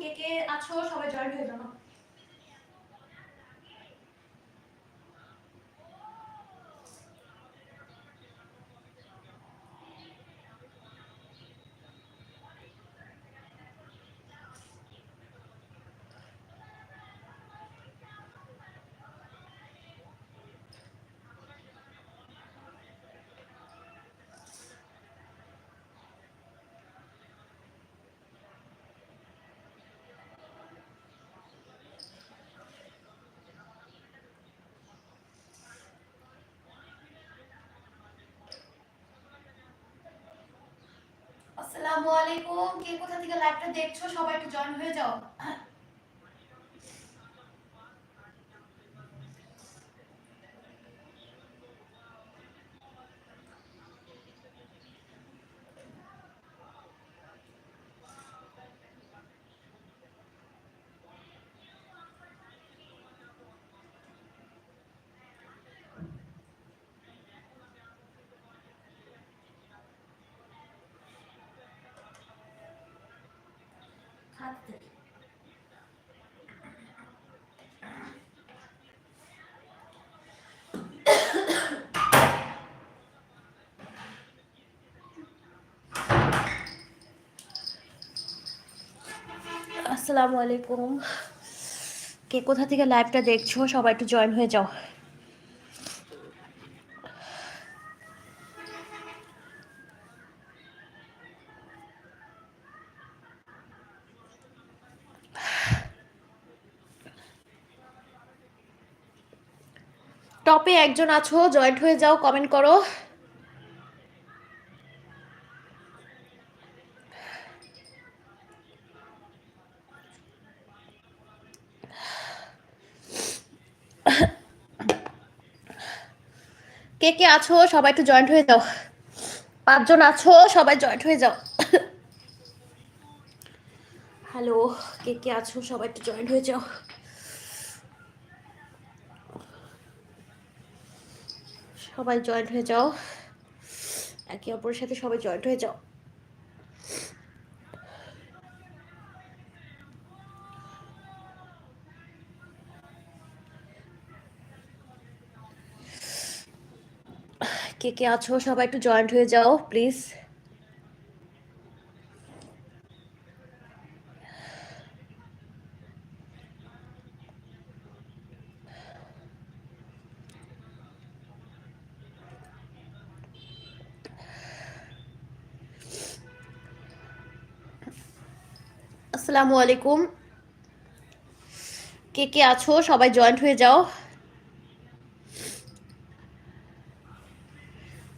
কে কে আছো সবাই জয়েন হয়ে যাও। আসসালামু আলাইকুম। কে কোথা থেকে লাইভটা দেখছ? সবাই একটু জয়েন হয়ে যাও। আসসালামু আলাইকুম। কে কোথা থেকে লাইভটা দেখছ? সবাই একটু জয়েন হয়ে যাও। টপে একজন আছো, জয়েন্ট হয়ে যাও কমেন্ট করো। কে কে আছো, সবাই একটু জয়েন্ট হয়ে যাও। পাঁচজন আছো, সবাই জয়েন্ট হয়ে যাও। হ্যালো কে কে আছো, সবাই একটু জয়েন্ট হয়ে যাও। সবাই জয়েন্ট হয়ে যাও। একে অপরের সাথে সবাই জয়েন্ট হয়ে যাও। কে কে আছো সবাই একটু জয়েন্ট হয়ে যাও প্লিজ আসসালামু আলাইকুম। কে কে আছো? সবাই জয়েন্ট হয়ে যাও।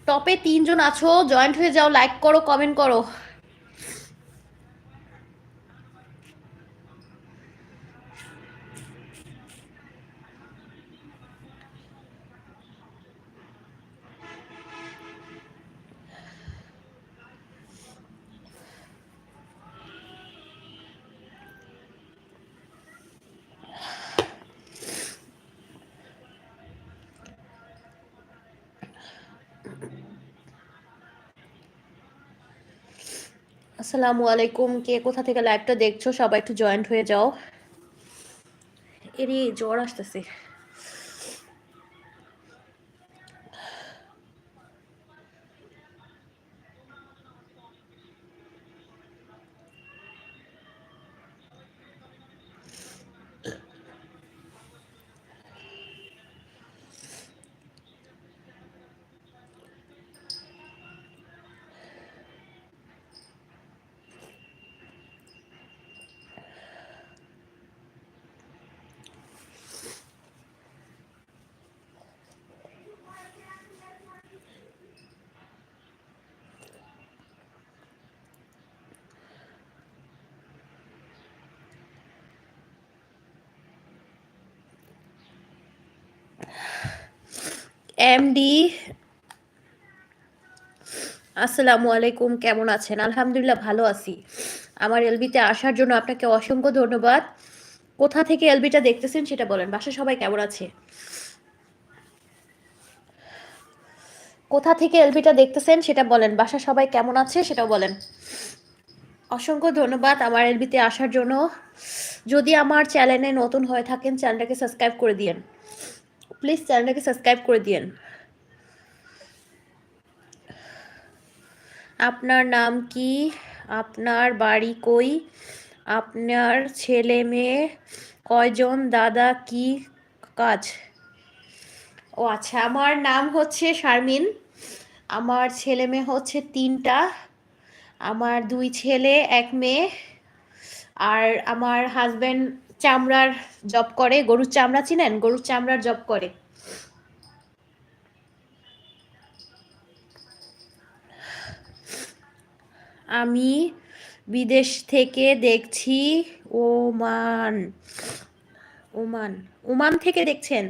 টপে তিনজন আছো, জয়েন্ট হয়ে যাও, লাইক করো, কমেন্ট করো। আসসালামু আলাইকুম। কে কোথা থেকে লাইভটা দেখছ? সবাই একটু জয়েন্ট হয়ে যাও। এরই জ্বর আসতেছে। এমডি আসসালামু আলাইকুম, কেমন আছেন? আলহামদুলিল্লাহ ভালো আছি। আমার এলবিতে আসার জন্য আপনাকে অসংখ্য ধন্যবাদ। কোথা থেকে এলবিটা দেখতেছেন সেটা বলেন। বাসা সবাই কেমন আছে? কোথা থেকে এলবিটা দেখতেছেন সেটা বলেন। বাসা সবাই কেমন আছে সেটাও বলেন। অসংখ্য ধন্যবাদ আমার এলবিতে আসার জন্য। যদি আমার চ্যানেলে নতুন হয়ে থাকেন, চ্যানেলটাকে সাবস্ক্রাইব করে দিয়েন। প্লিজ চ্যানেলটাকে সাবস্ক্রাইব করে দিয়েন। আপনার নাম কি? আপনার বাড়ি কই? আপনার ছেলে মেয়ে? কয়জন? দাদা কি? কাজ? ও আচ্ছা আমার নাম হচ্ছে শারমিন। আমার ছেলে মেয়ে হচ্ছে তিনটা। আমার দুই ছেলে, এক মেয়ে। আর আমার হাজব্যান্ড চামড়ার জব করে। গরুর চামড়া চিনেন? গরুর চামড়ার জব করে। আমি বিদেশ থেকে দেখছি ওমান। ওমান। ওমান থেকে দেখছেন?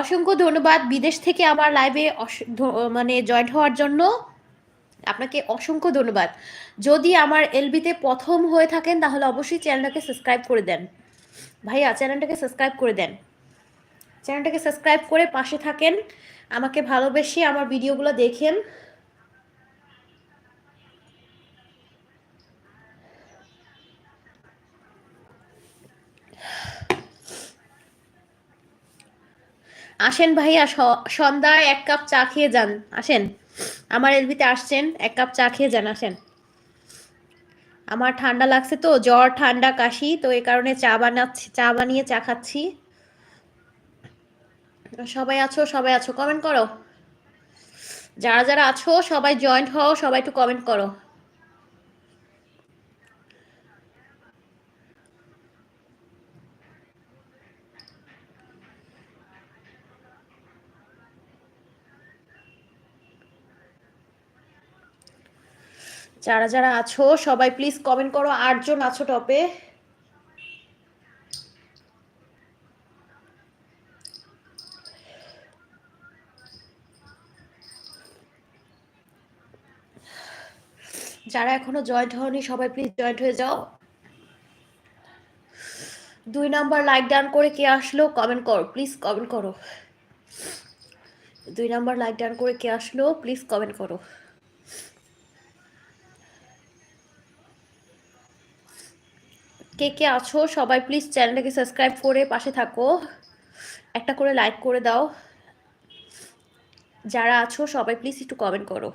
অসংখ্য ধন্যবাদ বিদেশ থেকে আমার লাইভে মানে জয়েন্ট হওয়ার জন্য। আপনাকে অসংখ্য ধন্যবাদ। যদি আমার এলবিতে প্রথম হয়ে থাকেন, তাহলে অবশ্যই চ্যানেলটাকে সাবস্ক্রাইব করে দেন। ভাইয়া, চ্যানেলটাকে সাবস্ক্রাইব করে দেন। চ্যানেলটাকে সাবস্ক্রাইব করে পাশে থাকেন। আমাকে ভালোবেসে আমার ভিডিওগুলো দেখেন। আসেন ভাইয়া সন্ধ্যায় এক কাপ চা খেয়ে যান। আসেন। আমার এলবিতে আসছেন, এক কাপ চা খেয়ে যান, আসেন। আমার ঠান্ডা লাগছে তো, জ্বর, ঠান্ডা, কাশি, তো এই কারণে চা বানাচ্ছি, চা বানিয়ে চা খাচ্ছি। সবাই আছো সবাই আছো কমেন্ট করো। যারা যারা আছো, সবাই জয়েন্ট হও, সবাই একটু কমেন্ট করো। যারা যারা আছো, সবাই প্লিজ কমেন্ট করো, আটজন আছো টপে যারা এখনও জয়েন্ট হয়নি সবাই প্লিজ জয়েন্ট হয়ে যাও। দুই নাম্বার লাইক ডান করে কে আসলো কমেন্ট করো প্লিজ কমেন্ট করো। দুই নাম্বার লাইক ডান করে কে আসলো প্লিজ কমেন্ট করো। কে কে আছো সবাই প্লিজ চ্যানেলটাকে সাবস্ক্রাইব করে পাশে থাকো। একটা করে লাইক করে দাও। যারা আছো সবাই প্লিজ একটু কমেন্ট করো।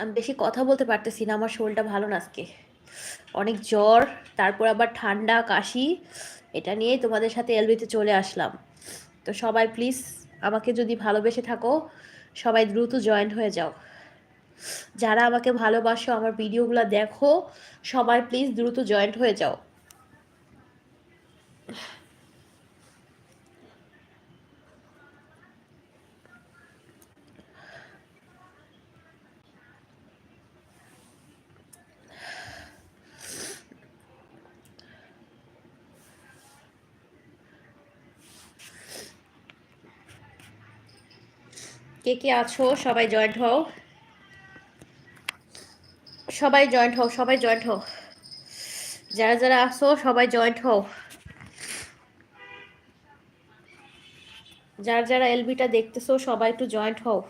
আমি বেশি কথা বলতে পারতেছি না, আমার শরীরটা ভালো না আজকে। অনেক জ্বর, তারপর আবার ঠান্ডা, কাশি, এটা নিয়ে তোমাদের সাথে এলবিতে চলে আসলাম। তো সবাই প্লিজ আমাকে যদি ভালোবেসে থাকো, সবাই দ্রুত জয়েন হয়ে যাও। যারা আমাকে ভালোবাসো, আমার ভিডিওগুলো দেখো, সবাই প্লিজ দ্রুত জয়েন্ট হয়ে যাও। কে কে আছো? সবাই জয়েন্ট হও। সবাই জয়েন্ট হও, সবাই জয়েন্ট হও। যারা যারা আসো সবাই জয়েন্ট হও। যারা যারা এলবিটা দেখতেছো, সবাই একটু জয়েন্ট হও।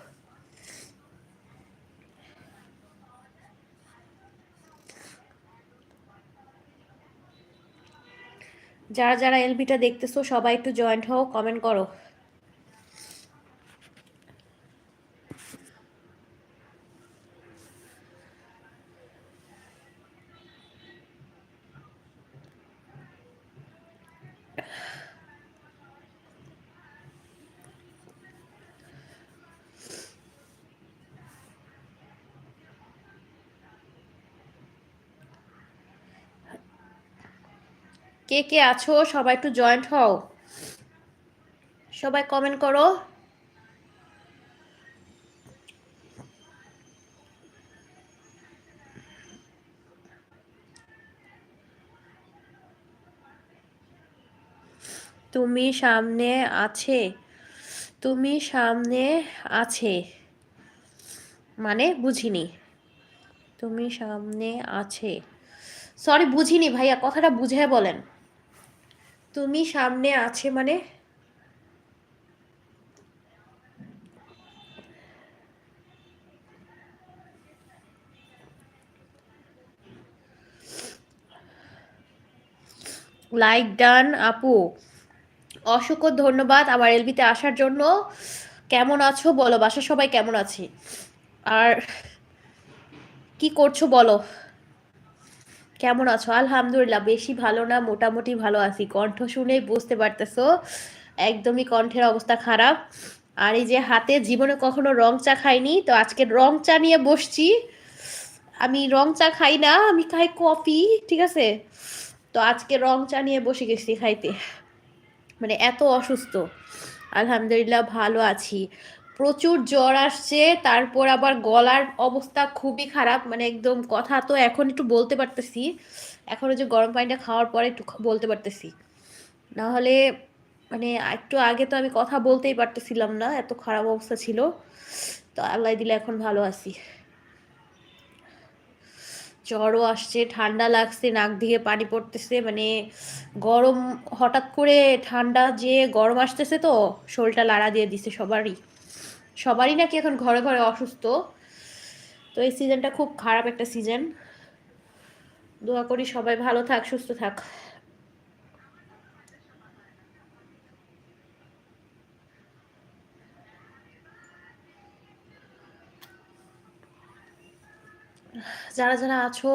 যারা যারা এলবিটা দেখতেছো, সবাই একটু জয়েন্ট হও কমেন্ট করো। কে কে আছো? সবাই একটু জয়েন্ট হও। সবাই কমেন্ট করো। তুমি সামনে আছে। তুমি সামনে আছে। মানে বুঝিনি। তুমি সামনে আছে। সরি বুঝিনি ভাইয়া, কথাটা বুঝে বলেন। তুমি সামনে আছে মানে? লাইক ডান আপু। অসংখ্য ধন্যবাদ আমার এলবিতে আসার জন্য। কেমন আছো বলো? বাসা সবাই কেমন আছে? আর কি করছ বলো? কেমন আছো? আলহামদুলিল্লাহ, বেশি ভালো না, মোটামুটি ভালো আছি। কণ্ঠ শুনেই বুঝতে পারতেছো, একদমই কণ্ঠের অবস্থা খারাপ। আর এই যে হাতে জীবনে কখনো রং চা খাইনি, তো আজকে রং চা নিয়ে বসছি। আমি রং চা খাই না, আমি খাই কফি, ঠিক আছে? তো আজকে রং চা নিয়ে বসে গেছি খাইতে। মানে এত অসুস্থ। আলহামদুলিল্লাহ, ভালো আছি। প্রচুর জ্বর আসছে, তারপর আবার গলার অবস্থা খুবই খারাপ মানে একদম কথা তো এখন একটু বলতে পারতেছি, এখন যে গরম পানিটা খাওয়ার পরে একটু বলতে পারতেছি। নাহলে মানে একটু আগে তো আমি কথা বলতেই পারতেছিলাম না, এত খারাপ অবস্থা ছিল, তো আল্লাহ দিলে এখন ভালো আছি। জ্বরও আসছে, ঠান্ডা লাগছে, নাক দিয়ে পানি পড়তেছে মানে গরম হঠাৎ করে ঠান্ডা যে গরম আসতেছে তো, শরীরটা লাড়া দিয়ে দিছে সবারই। সবারই নাকি এখন ঘরে ঘরে অসুস্থ। তো এই সিজনটা খুব খারাপ একটা সিজন। দোয়া করি সবাই ভালো থাক, সুস্থ থাক। যারা যারা আছো,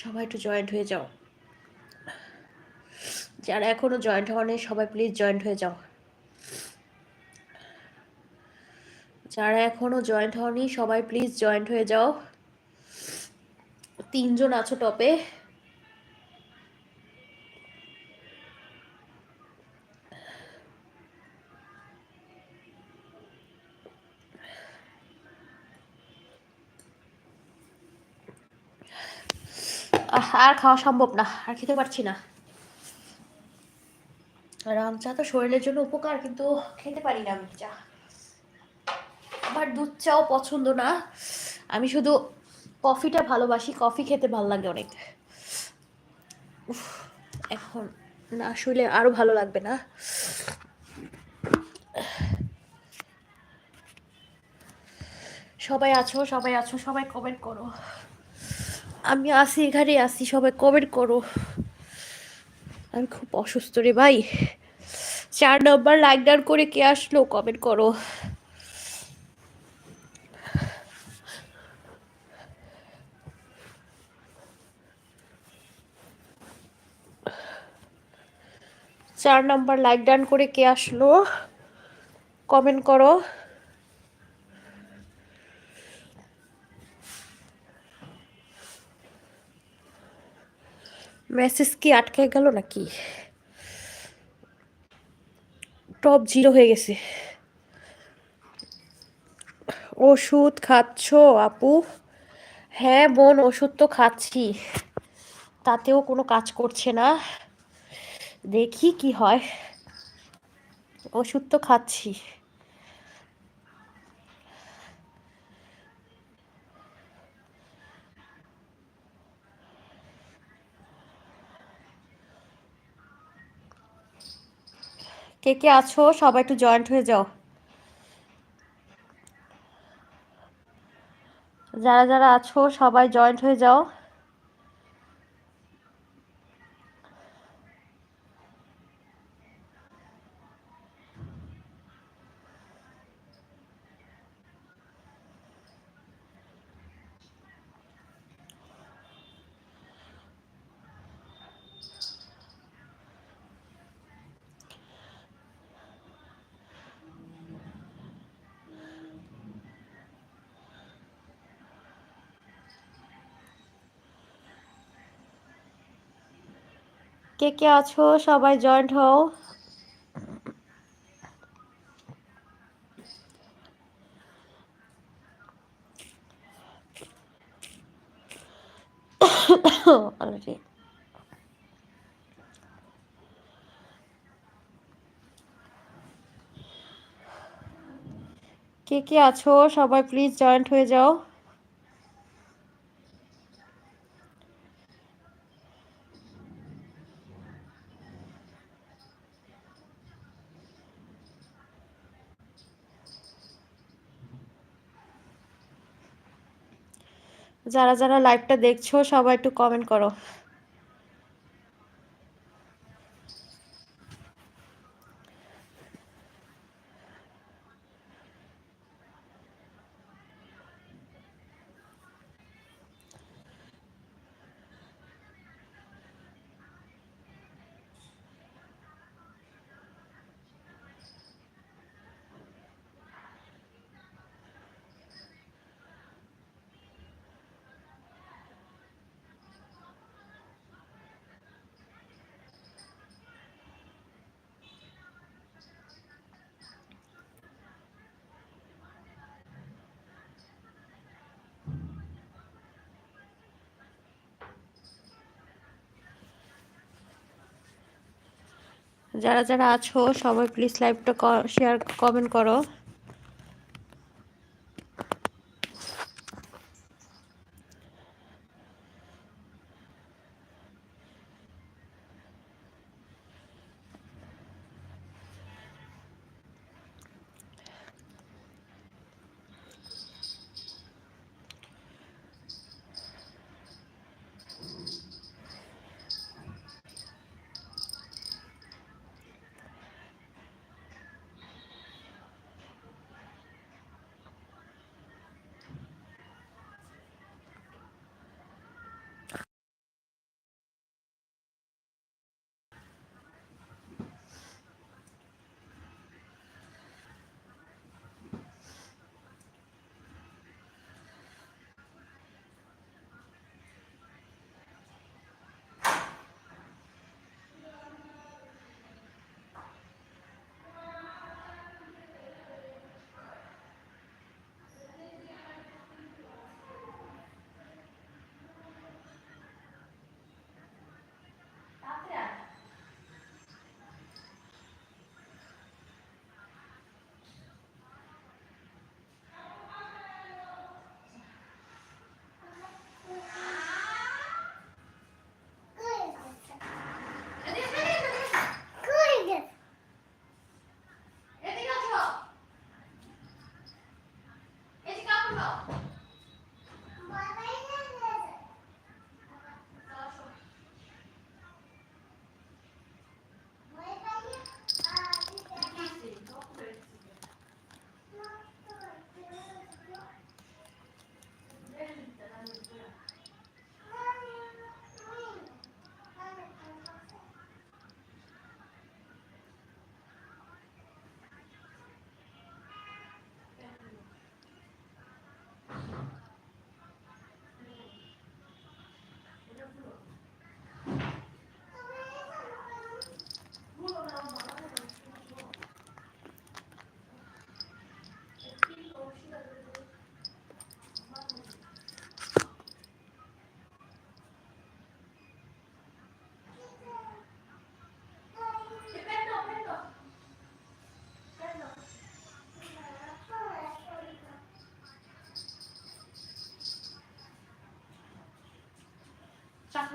সবাই একটু জয়েন্ট হয়ে যাও। যারা এখনও জয়েন্ট হওয়া নেই, সবাই প্লিজ জয়েন্ট হয়ে যাও। যারা এখনও জয়েন্ট হওনি, সবাই প্লিজ জয়েন্ট হয়ে যাও। তিনজন আছো টপে আর খাওয়া সম্ভব না, আর খেতে পারছি না। রং চা তো শরীরের জন্য উপকার, কিন্তু খেতে পারি না আমি চা আমার দুধ চাও পছন্দ না, আমি শুধু কফিটা ভালোবাসি, কফি খেতে ভালো লাগে অনেক। এখন না শুলে আরও ভালো লাগবে না। সবাই আছো সবাই আছো, সবাই কমেন্ট করো। আমি আসি এখানে আসি সবাই কমেন্ট করো। আমি খুব অসুস্থ রে ভাই। চার নম্বর লাইক ডাউন করে কে আসলো কমেন্ট করো। চার নাম্বার লাইক ডান করে কে আসলো? কমেন্ট করো। মেসেজ কি আটকে গেল নাকি? টপ জিরো হয়ে গেছে। ওষুধ খাচ্ছ আপু? হ্যাঁ বোন, ওষুধ তো খাচ্ছি। তাতেও কোনো কাজ করছে না। দেখি কি হয়। ওষুধ তো খাচ্ছি। কে কে আছো? সবাই একটু জয়েন্ট হয়ে যাও। যারা যারা আছো, সবাই জয়েন্ট হয়ে যাও। কে কে আছো? সবাই জয়েন্ট হও। কে কে আছো? সবাই প্লিজ জয়েন্ট হয়ে যাও। যারা যারা লাইভটা দেখছ সবাই একটু কমেন্ট করো। যারা যারা আছো সবাই প্লিজ লাইভটা শেয়ার কমেন্ট করো।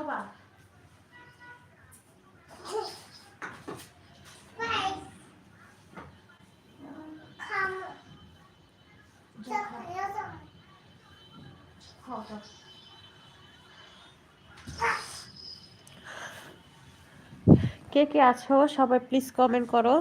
খাবা। কে কে আছো? সবাই প্লিজ কমেন্ট করো।